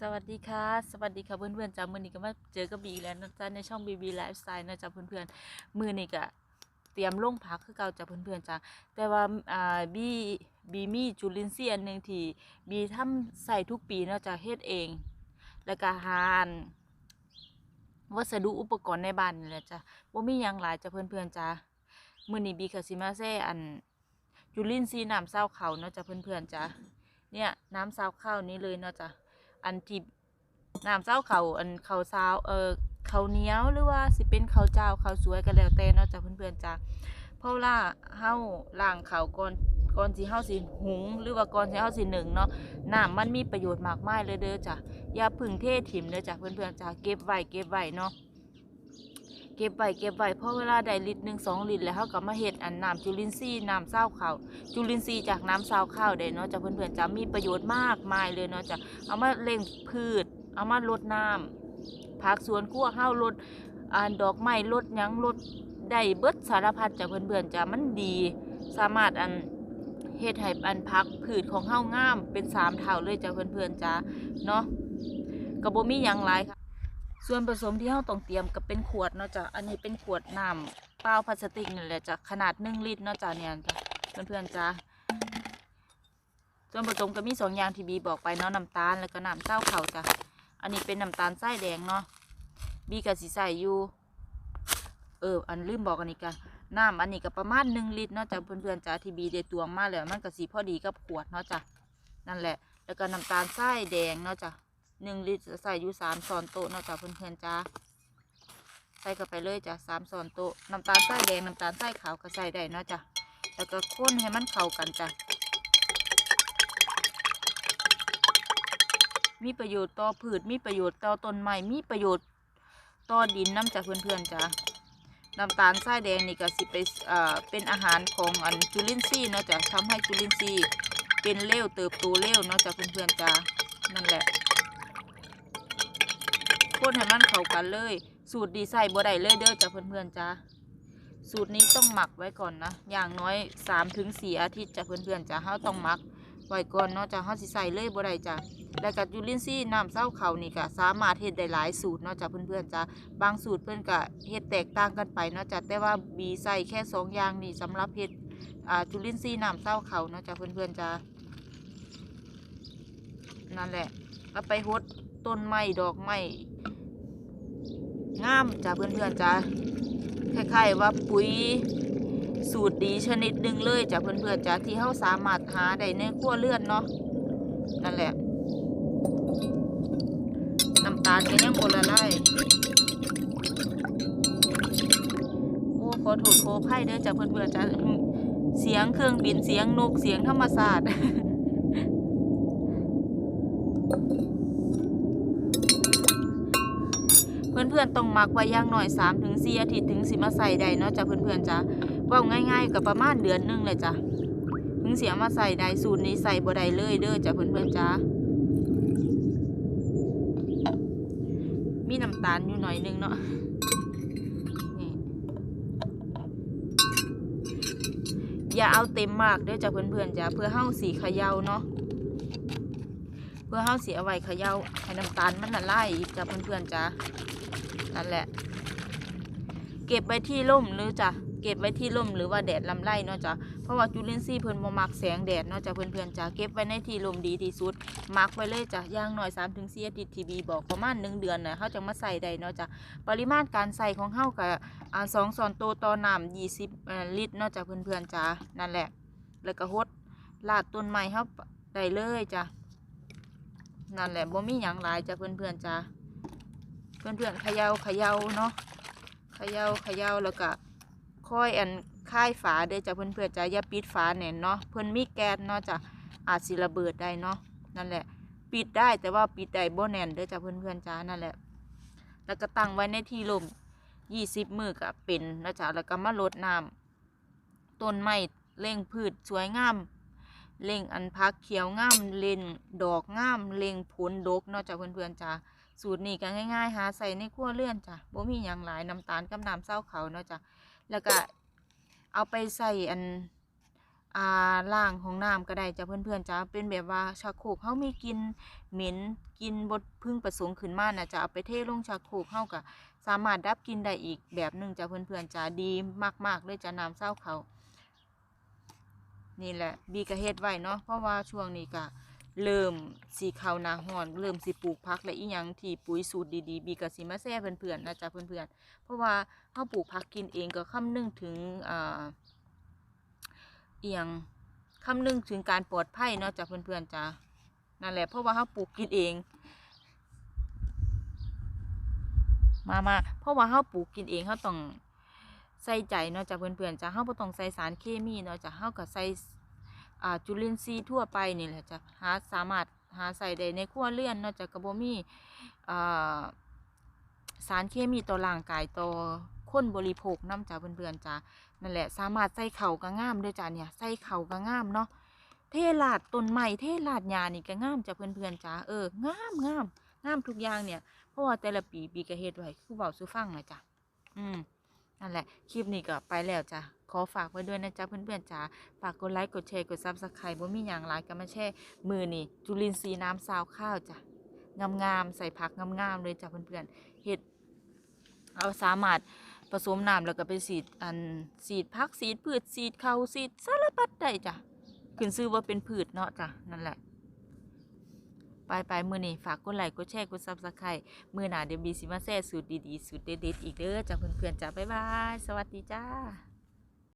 สวัสดีค่ะ สวัสดีค่ะเพื่อนๆจ้ามือนี้ก็มาเจอกับบีแล้วนะจ๊ะในช่องบีบีไลฟ์สไตล์นะจ๊ะเพื่อนๆมือนี้ก็เตรียมลงพักคือเก่าจ้ะเพื่อนๆจ้าแต่ว่าอ่าบีบีมีจุลินทรีย์อันหนึ่งที่บีทำใส่ทุกปีนะจ้ะเฮ็ดเอง แล้วก็หารวัสดุอุปกรณ์ในบ้านนี่แหละจ้ะบ่มีหยังหลายจ้ะเพื่อนๆจ้ามือนี้บีก็สิมาแซ่อันจุลินทรีย์น้ำเศร้าเขาเนาะจ้ะเพื่อนๆจ้าเนี่ยน้ำเศร้าข้าวนี้เลยเนาะจ้ะ อันที่น้ำเจ้าเขาอันเขาวซาวเออเขาเนี้ยวหรือว่าสิเป็นเขาเจ้าเขาสวยกันแล้วแต่เนาะจ้ะเพื่อนๆจ้ะเพราะว่าเฮาล่างเขาก่อนก่อนสิเฮาสิหุงหรือว่าก่อนสิเฮาสิหนึ่งเนาะน้ำมันมีประโยชน์มากมายเลยเด้อจ้ะอย่าพึ่งเทถิ่มเด้อจ้ะเพื่อนๆจ้ะเก็บไว้เก็บไว้เนาะ เก็บไว้เก็บไว้เพราะเวลาได้ลิตรหนึ่งสองลิตรแล้วเฮาก็มาเฮ็ดอันน้ำจุลินทรีย์น้ำเศร้าข้าวจุลินทรีย์จากน้ำเศร้าข้าวได้เนาะจ้ะเพื่อนๆจ้ะมีประโยชน์มากมายเลยเนาะจ้ะเอามาเล่งพืช เอามาลดน้ำผักสวนครัวเฮาวลดอ่าดอกไม้ลดยังลดได้เบิดสารพัดจากเพื่อนๆจ้ะมันดีสามารถอันเฮ็ดให้อันพักพืชของเฮางามเป็นสามเท่าเลยจ้ะเพื่อนๆจ้ะเนาะก็บ่มีหยังหลายค่ะ ส่วนผสมที่เฮาต้องเตรียมก็เป็นขวดเนาะจ้ะอันนี้เป็นขวดน้ำเปล่าพลาสติกนี่แหละจ้ะขนาด1ลิตรเนาะจ้ะเนี่ยจ้ะเพื่อนๆจ้ะส่วนผสมก็มีสองอย่างที่บีบอกไปเนาะน้ำตาลแล้วก็น้ำเจ้าเข่าจ้ะอันนี้เป็นน้ำตาลไส้แดงเนาะบีกับสีใสอยู่เอออันลืมบอกอันนี้กันน้ำอันนี้ก็ประมาณหนึ่งลิตรเนาะจ้ะเพื่อนๆจ้ะที่บีได้ตวงมาแล้วมันก็สีพอดีกับขวดเนาะจ้ะนั่นแหละ แล้วก็น้ำตาลไส้แดงเนาะจ้ะ หนึ่งลิตรใส่อยู่สามช้อนโต๊ะเนาะจ้ะเพื่อนๆจ้ะใส่เข้าไปเลยจ้ะสามช้อนโต๊ะน้ำตาลไส้แดงน้ำตาลไส้ขาวก็ใส่ได้เนาะจ้ะแล้วก็คนให้มันเข้ากันจ้ะมีประโยชน์ต่อพืชมีประโยชน์ต่อต้นไม้มีประโยชน์ต่อดินน้ำจากเพื่อนๆจ้ะน้ำตาลทรายแดงนี่ก็สิไปเอ่อเป็นอาหารของอันจุลินทรีย์เนาะจ้ะทำให้จุลินทรีย์เป็นเร็วเติบโตเร็วเนาะจากเพื่อนๆจ้ะนั่นแหละ คนให้มันเข้ากันเลย สูตรดีใส่บ่ได้เลยเด้อจ้ะเพื่อนๆจ้ะสูตรนี้ต้องหมักไว้ก่อนนะ อย่างน้อย3ถึงอาทิตย์จ้ะเพื่อนๆจ้ะเฮาต้องหมักไว้ก่อนเนาะจ้ะเฮาสิใส่เลยบ่ได้จ้ะแล้วก็จุลินทรีย์น้ำเศร้าเขานี่ก็สามารถเฮ็ดได้หลายสูตรเนาะจ้ะเพื่อนๆจ้ะบางสูตรเพื่อนก็เฮ็ดแตกต่างกันไปเนาะจ้ะแต่ว่าบีใส่แค่สองย่างนี่สำหรับเฮ็ดอ่าจุลินทรีย์น้ำเศร้าเขาเนาะจ้ะเพื่อนๆจ้ะนั่นแหละก็ไปหด ต้นไม้ดอกไม้งามจ้ะเพื่อนๆจ้ะคล้ายๆว่าปุ๋ยสูตรดีชนิดหนึ่งเลยจ้ะเพื่อนๆจ้ะที่เขาสามารถหาได้ในครัวเรือนเนาะนั่นแหละน้ำตาลก็ยังบละลายโอ้ขอโทษขออภัยเด้อจ้ะเพื่อนๆจ้ะเสียงเครื่องบินเสียงนกเสียงธรรมศาสตร์ เพื่อนๆต้องหมักไว้อย่างหน่อย3ถึง4อาทิตย์ถึงสิมาใส่ได้เนาะจ้ะเพื่อนๆจ้ะเว่าง่ายๆกับประมาณเดือนหนึงเลยจ้ะถึงเสียมาใส่ได้สูตรนี้ใส่บ่ได้เลยเด้อจ้ะเพื่อนๆจ้ะมีน้ำตาลอยู่หน่อยนึงเนาะอย่าเอาเต็มมากเด้อจ้ะเพื่อนๆจ้ะเพื่อเฮาสีเขย่าเนาะ พื่อเฮาเสีเอาไว้เขย่าให้น้ำตาลมันละลายอีกจ้ะเพื่อนๆจ้ะนั่นแหละ เก็บไว้ที่ร่มหรือจ้ะเก็บไว้ที่ร่มหรือว่าแดดลำไรเนาะจ้ะเพราะว่าจุลินทรีย์เพิ่นบ่มักแสงแดดเนาะจ้ะเพื่อนๆจ้ะเก็บไว้ในที่ร่มดีที่สุดมักไว้เลยจ้ะอย่างน้อย3าถึงสี่อาทิตย์ทีบีบอกประมาณหนึ่งเดือนนะเขาจะมาใส่ได้เนาะจ้ะปริมาณการใส่ของเฮากับอ่าสองซอนโตต่อน้ำยี่สิบลิตรเนาะจ้ะเพื่อนๆจ้ะนั่นแหละ แล้วก็ฮดลาดต้นไม้เฮาได้เลยจ้ะ นั่นแหละบ่มีหยังหลายจ้ะเพื่อนๆจ้ะเพื่อนๆเขย่าเขย่าเนาะเขย่าเขย่าแล้วก็ค่อยอันค่ายฝาเด้จ้ะเพื่อนๆจ้ะอย่าปิดฝาแน่นเนาะเพิ่อนมีแก๊สเนาะจ้ะอาจสิระเบิดได้เนาะนั่นแหละ ปิดได้แต่ว่าปิดได้บ่แน่นเด้อจ้าเพื่อนๆจ้านั่นแหละ แล้วก็ตั้งไว้ในที่ลมยี่สิบมือก็เป็นนะจ๊ะแล้วก็มาลดน้ำต้นไม้เล่งพืชสวยงาม เล่งอันพักเขียวง่ามเล่งดอกง่ามเล่งผลดกนาะจ้าเพื่อนๆจ้าสูตรนี้ก็ง่ายๆหาใส่ในครัวเรือนจ้ะบ่มีหยังหลายน้ำตาลกับน้ำเศร้าเขาเนาะจ้ะแล้วก็เอาไปใส่อันอ่าล่างของน้ำก็ได้จ้ะเพื่อนๆจ้ะเป็นแบบว่าชักโคกเฮามีกินเหม็นกินบดพึ่งประสงค์ขึ้นมานะจะเอาไปเทลงชักโคกเฮาก็สามารถดับกินได้อีกแบบหนึ่งจ้ะเพื่อนๆจ้ะดีมากๆเลยจ้ะน้ำเศร้าเขา นี่แหละบีก็เฮ็ดไว้เนาะเพราะว่าช่วงนี้ก็เริ่มสีเขานาร้อน เริ่มสิปลูกผักและอีหยังที่ปุ๋ยสูตรดีๆ บีก็สิมาแชร์เพื่อนๆนะจ๊ะเพื่อนๆ เพราะว่าเฮาปลูกผักกินเองก็คำนึงถึงอ่าอีหยังคำนึงถึงการปลอดภัยเนาะจ้ะเพื่อนๆจ้ะนั่นแหละเพราะว่าเฮาปลูกกินเอง มามาเพราะว่าเฮาปลูกกินเองเฮาต้อง ใส่ใจเนาะจ้ะเพื่อนๆจ้ะเฮาบ่ต้องใส่สารเคมีเนาะจ้ะเฮาก็ใส่อ่าจุลินทรีย์ทั่วไปนี่แหละจ้ะหาสามารถหาใส่ได้ในครัวเรือนเนาะจ้ะก็บ่มีอ่าสารเคมีต่อร่างกายต่อคนบริโภคนํจ้ะเพื่อนๆจ้ะนั่นแหละสามารถใส่เข้าก็งามด้อจ้ะเนี่ยใส่เข้าก็งามเนาะเทลาดต้นไม้เทลาดหญ้านี่ก็งามจ้ะเพื่อนๆจ้ะเอองามงามงามทุกอย่างเนี่ยเพราะว่าแต่ละปีปีก็เฮ็ดไว้คือเว้าสู่ฟังนะจ้ะอืม นั่นแหละ คลิปนี้ก็ไปแล้วจ้ะ ขอฝากไว้ด้วยนะจ๊ะเพื่อนๆจ้าฝากกดไลค์ กดแชร์ กด Subscribe บ่มีหยังหลายก็มาแชร์มือนี่จุลินทรีย์น้ำซาวข้าวจ้ะ งามๆ ใส่ผักงามๆ เลยจ้ะเพื่อนๆเฮ็ด เอาสามารถผสมน้ำแล้วก็ไปสีดอันสีดผักสีดพืชสีดข้าสีดสารพัดได้จ้ะ ขึ้นชื่อว่าเป็นพืชเนาะจ้ะ นั่นแหละ ไปไปมือนี่ฝากกดไลค์กดแชร์กดซับสไครต์มือหนาเดี๋ยวบีซิมาแซ่สูตรดีๆสูตรเด็ดๆอีกเด้อจากเพื่อนๆจ้าบ๊ายบาย สวัสดีจ้า